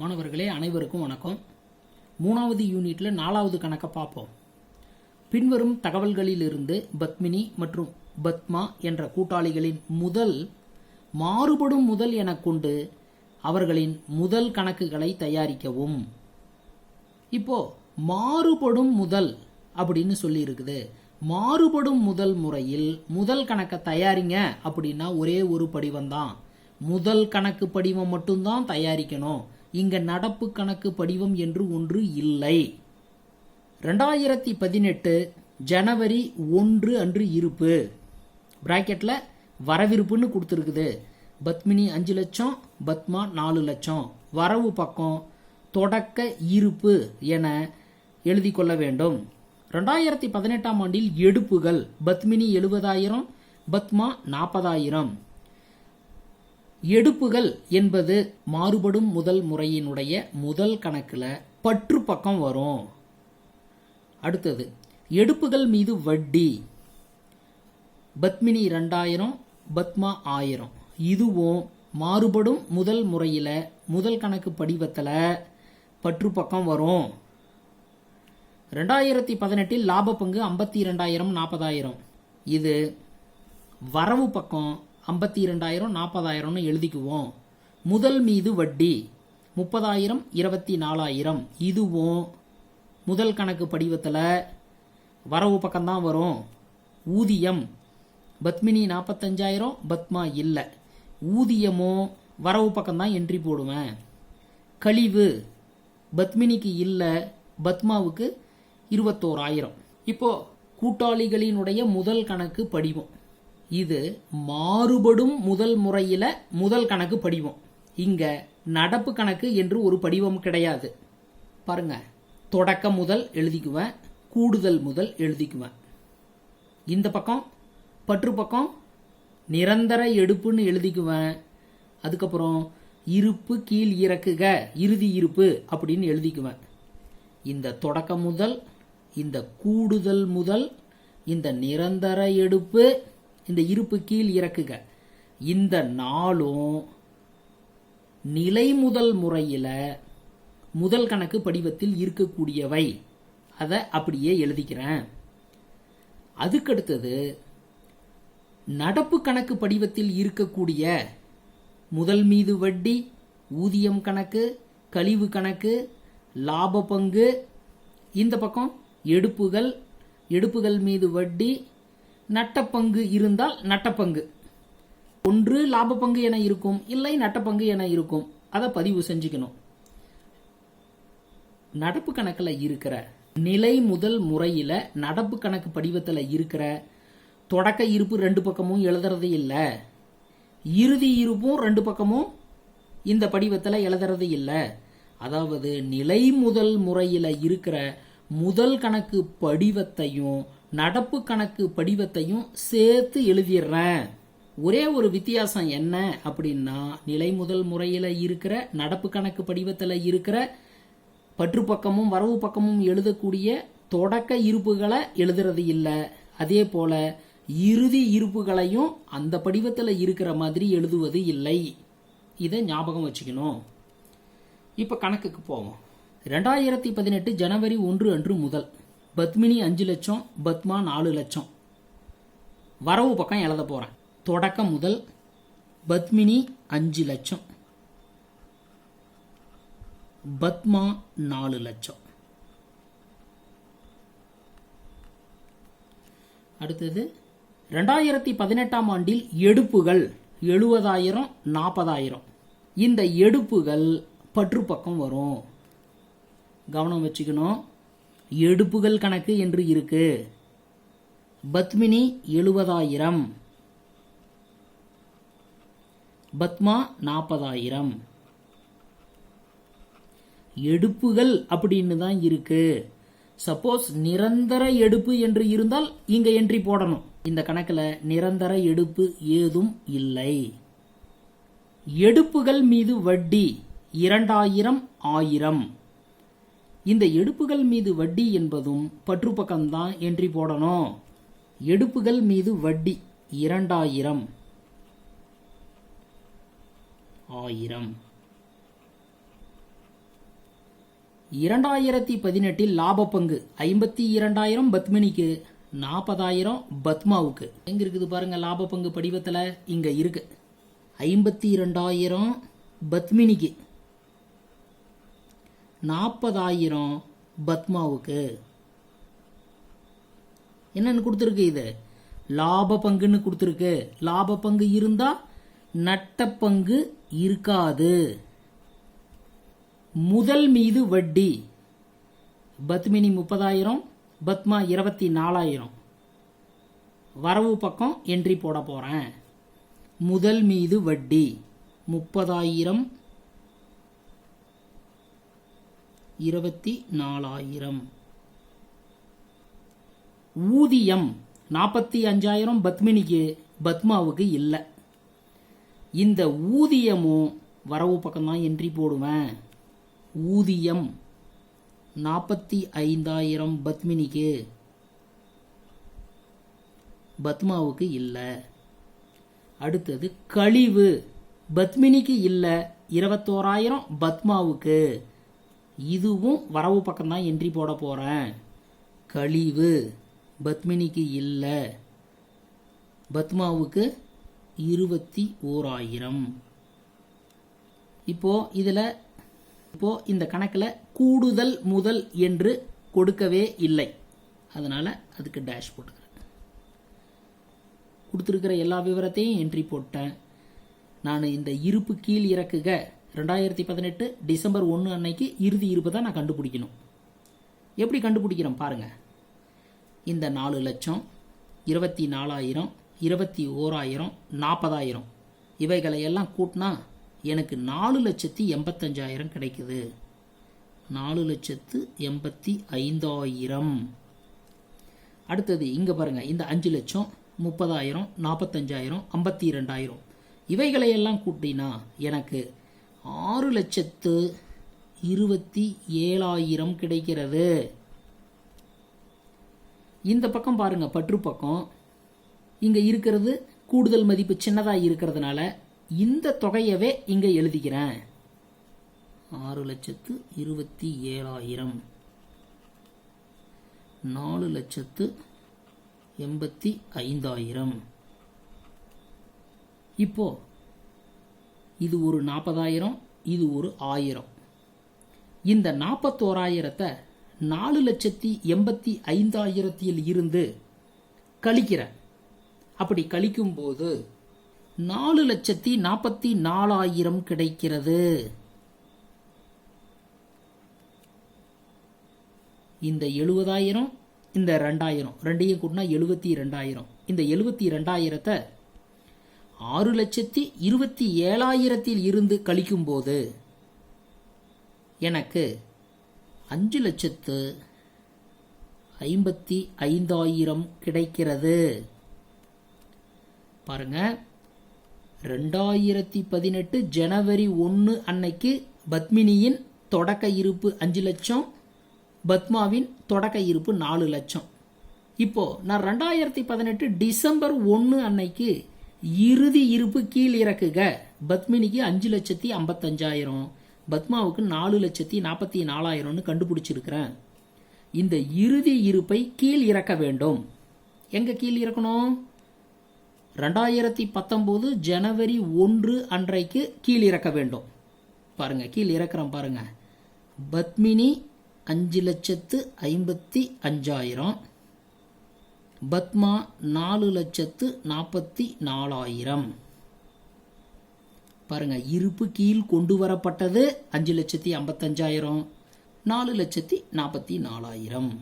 மாணவர்களே அனைவருக்கும் வணக்கம். மூணாவது யூனிட்ல நாலாவது கணக்கை பார்ப்போம். பின்வரும் தகவல்களிலிருந்து பத்மினி மற்றும் பத்மா என்ற கூட்டாளிகளின் முதல் மாறுபடும் முதல் எனக் கொண்டு அவர்களின் முதல் கணக்குகளை தயாரிக்கவும். இப்போ மாறுபடும் முதல் அப்படின்னு சொல்லியிருக்குது. மாறுபடும் முதல் முறையில் முதல் கணக்கை தயாரிங்க அப்படின்னா ஒரே ஒரு படிவம் தான் முதல் கணக்கு படிவம் மட்டும்தான் தயாரிக்கணும். இங்க நடப்பு கணக்கு படிவம் என்று ஒன்று இல்லை. ரெண்டாயிரத்தி பதினெட்டு ஜனவரி ஒன்று அன்று இருப்பு. பிராக்கெட்டில் வரவிருப்புன்னு கொடுத்துருக்குது. பத்மினி அஞ்சு லட்சம் பத்மா நாலு லட்சம். வரவு பக்கம் தொடக்க இருப்பு என எழுதி கொள்ள வேண்டும். ரெண்டாயிரத்தி பதினெட்டாம் ஆண்டில் எடுப்புகள் பத்மினி எழுபதாயிரம் பத்மா நாற்பதாயிரம். எடுப்புகள் என்பது மாறுபடும் முதல் முறையினுடைய முதல் கணக்கில் பற்று பக்கம் வரும். அடுத்தது எடுப்புகள் மீது வட்டி. பத்மினி ரெண்டாயிரம் பத்மா ஆயிரம். இதுவும் மாறுபடும் முதல் முறையில் முதல் கணக்கு படிவத்தில் பற்று பக்கம் வரும். ரெண்டாயிரத்தி பதினெட்டில் லாப பங்கு ஐம்பத்தி ரெண்டாயிரம் நாற்பதாயிரம். இது வரவு பக்கம் ஐம்பத்தி ரெண்டாயிரம் நாற்பதாயிரம்னு எழுதிக்குவோம். முதல் மீது வட்டி முப்பதாயிரம் இருபத்தி நாலாயிரம் இதுவும் முதல் கணக்கு படிவத்தில் வரவு பக்கம்தான் வரும். ஊதியம் பத்மினி நாற்பத்தஞ்சாயிரம் பத்மா இல்லை. ஊதியமும் வரவு பக்கம்தான் என்ட்ரி போடுவேன். கழிவு பத்மினிக்கு இல்லை பத்மாவுக்கு இருபத்தோராயிரம். இப்போ கூட்டாளிகளினுடைய முதல் கணக்கு படிவம். இது மாறுபடும் முதல் முறையில முதல் கணக்கு படிவம். இங்க நடப்பு கணக்கு என்று ஒரு படிவம் கிடையாது. பாருங்க தொடக்க முதல் எழுதிக்குவேன் கூடுதல் முதல் எழுதிக்குவேன். இந்த பக்கம் பற்று பக்கம் நிரந்தர எடுப்புன்னு எழுதிக்குவேன். அதுக்கப்புறம் இருப்பு கீழ் இறக்குக இறுதி இருப்பு அப்படின்னு எழுதிக்குவேன். இந்த தொடக்க முதல் இந்த கூடுதல் முதல் இந்த நிரந்தர எடுப்பு இந்த இருப்பு கீழ் இறக்குக. இந்த நாளும் நிலை முதல் முறையில் முதல் கணக்கு படிவத்தில் இருக்கக்கூடியவை. அதை அப்படியே எழுதிக்கிறேன். அதுக்கடுத்தது நடப்பு கணக்கு படிவத்தில் இருக்கக்கூடிய முதல் மீது வட்டி ஊதியம் கணக்கு கழிவு கணக்கு லாப பங்கு இந்த பக்கம் எடுப்புகள் எடுப்புகள் மீது வட்டி நட்டப்பங்கு இருந்தால் நட்டப்பங்கு. ஒன்று லாப பங்கு என இருக்கும் இல்லை நட்டப்பங்கு என இருக்கும். அதை பதிவு செஞ்சுக்கணும். நடப்பு கணக்கில் இருக்கிற நிலை முதல் முறையில் நடப்பு கணக்கு படிவத்தில் இருக்கிற தொடக்க இருப்பு ரெண்டு பக்கமும் எழுதுறது இல்லை. இறுதி இருப்பும் ரெண்டு பக்கமும் இந்த படிவத்தில் எழுதுறது இல்லை. அதாவது நிலை முதல் முறையில் இருக்கிற முதல் கணக்கு படிவத்தையும் நடப்பு கணக்கு படிவத்தையும் சேர்த்து எழுதிடுறேன். ஒரே ஒரு வித்தியாசம் என்ன அப்படின்னா நிலை முதல் முறையில் இருக்கிற நடப்பு கணக்கு படிவத்தில் இருக்கிற பற்று பக்கமும் வரவு பக்கமும் எழுதக்கூடிய தொடக்க இருப்புகளை எழுதுறது இல்லை. அதே போல இறுதி இருப்புகளையும் அந்த படிவத்தில் இருக்கிற மாதிரி எழுதுவது இல்லை. இதை ஞாபகம் வச்சுக்கணும். இப்போ கணக்குக்கு போவோம். ரெண்டாயிரத்தி பதினெட்டு ஜனவரி ஒன்று அன்று முதல். பத்மினி அஞ்சு லட்சம் பத்மா நாலு லட்சம். வரவு பக்கம் எழுத போகிறேன் தொடக்கம் முதல் பத்மினி அஞ்சு லட்சம். பத்மா நாலு லட்சம். அடுத்தது ரெண்டாயிரத்தி பதினெட்டாம் ஆண்டில் எடுப்புகள் எழுபதாயிரம் நாற்பதாயிரம் இந்த எடுப்புகள் பற்று பக்கம் வரும். கவனம் வச்சுக்கணும். எடுப்புகள் கணக்கு என்று இருக்கு. பத்மினி எழுபதாயிரம். பத்மா நாற்பதாயிரம். எடுப்புகள் அப்படின்னு தான் இருக்கு. சப்போஸ் நிரந்தர எடுப்பு என்று இருந்தால் இங்க என்ட்ரி போடணும். இந்த கணக்கில் நிரந்தர எடுப்பு ஏதும் இல்லை. எடுப்புகள் மீது வட்டி இரண்டாயிரம் ஆயிரம். இந்த எடுப்புகள் மீது வட்டி என்பதும் பற்று பக்கம்தான் என்ட்ரி போடணும். எடுப்புகள் மீது வட்டி இரண்டாயிரம். ஆயிரம். இரண்டாயிரத்தி பதினெட்டில் லாப பங்கு ஐம்பத்தி இரண்டாயிரம் பத்மினிக்கு நாற்பதாயிரம் பத்மாவுக்கு. எங்க இருக்குது பாருங்க லாப பங்கு படிவத்தில்? இங்க இருக்கு. ஐம்பத்தி இரண்டாயிரம் பத்மினிக்கு. நாற்பதாயிரம் பத்மாவுக்கு. என்னன்னு கொடுத்துருக்கு இது? லாப பங்குன்னு கொடுத்துருக்கு. லாப பங்கு இருந்தா நட்ட பங்கு இருக்காது. முதல் மீது வட்டி. பத்மினி முப்பதாயிரம் பத்மா இருபத்தி நாலாயிரம் வரவு பக்கம் என்ட்ரி போட போறேன். முதல் மீது வட்டி. முப்பதாயிரம் இருபத்தி நாலாயிரம். ஊதியம் நாற்பத்தி அஞ்சாயிரம் பத்மினிக்கு பத்மாவுக்கு இல்லை. இந்த ஊதியமும் வரவு பக்கம்தான் என்ட்ரி போடுவேன். ஊதியம் நாற்பத்தி ஐந்தாயிரம் பத்மினிக்கு. பத்மாவுக்கு இல்லை. அடுத்தது கழிவு. பத்மினிக்கு இல்லை இருபத்தோராயிரம் பத்மாவுக்கு. இதுவும் வரவு பக்கம்தான் என்ட்ரி போட போகிறேன் கழிவு பத்மினிக்கு இல்லை. பத்மாவுக்கு இருபத்தி ஓராயிரம். இப்போது இதில் இப்போது இந்த கணக்கில் கூடுதல் முதல் என்று கொடுக்கவே இல்லை. அதனால் அதுக்கு டேஷ் போட்டுக்கிறேன். கொடுத்துருக்கிற எல்லா விவரத்தையும் என்ட்ரி போட்டேன். நான் இந்த இருப்பு கீழ் இறக்குக. ரெண்டாயிரத்தி பதினெட்டு டிசம்பர் ஒன்று அன்னைக்கு இறுதி இருப்பு தான் நான் கண்டுபிடிக்கணும். எப்படி கண்டுபிடிக்கிறேன் பாருங்க. இந்த நாலு லட்சம் இருபத்தி நாலாயிரம் இருபத்தி ஓராயிரம் நாற்பதாயிரம் இவைகளை எல்லாம் கூட்டினா எனக்கு நாலு லட்சத்தி எண்பத்தஞ்சாயிரம் கிடைக்குது. நாலு லட்சத்து எண்பத்தி ஐந்தாயிரம். அடுத்தது இங்கே பாருங்கள் இந்த அஞ்சு லட்சம் முப்பதாயிரம் நாற்பத்தஞ்சாயிரம் ஐம்பத்தி ரெண்டாயிரம் இவைகளையெல்லாம் கூட்டினா எனக்கு ஆறு லட்சத்து இருபத்தி ஏழாயிரம் கிடைக்கிறது. இந்த பக்கம் பாருங்க பற்று பக்கம். இங்க இருக்கிறது கூடுதல் மதிப்பு சின்னதாக இருக்கிறதுனால இந்த தொகையவே இங்க எழுதிக்கிறேன் ஆறு லட்சத்து இருபத்தி ஏழாயிரம். நாலு லட்சத்து எண்பத்தி ஐந்தாயிரம். இப்போ இது ஒரு நாற்பதாயிரம் இது ஒரு ஆயிரம். இந்த நாற்பத்தோராயிரத்தை நாலு லட்சத்தி எண்பத்தி ஐந்தாயிரத்தில் இருந்து கழிக்கிறேன். அப்படி கழிக்கும்போது நாலு லட்சத்தி நாற்பத்தி நாலாயிரம் கிடைக்கிறது. இந்த எழுபதாயிரம் இந்த ரெண்டாயிரம் ரெண்டையும் கூட்டினா எழுபத்தி ரெண்டாயிரம். இந்த எழுபத்தி ரெண்டாயிரத்தை ஆறு லட்சத்தி இருபத்தி ஏழாயிரத்தில் இருந்து கழிக்கும்போது எனக்கு அஞ்சு லட்சத்து ஐம்பத்தி ஐந்தாயிரம் கிடைக்கிறது. பாருங்க. ரெண்டாயிரத்தி பதினெட்டு ஜனவரி ஒன்று அன்னைக்கு பத்மினியின் தொடக்க இருப்பு அஞ்சு லட்சம் பத்மாவின் தொடக்க இருப்பு நாலு லட்சம். இப்போ நான் ரெண்டாயிரத்தி பதினெட்டு டிசம்பர் ஒன்று அன்னைக்கு இறுதி இருப்பு கீழ் இறக்குக. பத்மினிக்கு அஞ்சு லட்சத்தி ஐம்பத்தஞ்சாயிரம். பத்மாவுக்கு நாலு லட்சத்தி நாற்பத்தி நாலாயிரம்னு கண்டுபிடிச்சிருக்கிறேன். இந்த இறுதி இருப்பை கீழ் இறக்க வேண்டும். எங்கே கீழ் இறக்கணும்? ரெண்டாயிரத்தி பத்தொம்போது ஜனவரி ஒன்று அன்றைக்கு கீழ் இறக்க வேண்டும். பாருங்க கீழ் இறக்குறேன் பாருங்க. பத்மினி அஞ்சு லட்சத்து ஐம்பத்தி அஞ்சாயிரம். பத்மா நாலு லட்சத்து நாற்பத்தி நாலாயிரம். பாருங்க இருப்பு கீழ் கொண்டு வரப்பட்டது அஞ்சு லட்சத்தி ஐம்பத்தஞ்சாயிரம் நாலு லட்சத்தி நாற்பத்தி நாலாயிரம்.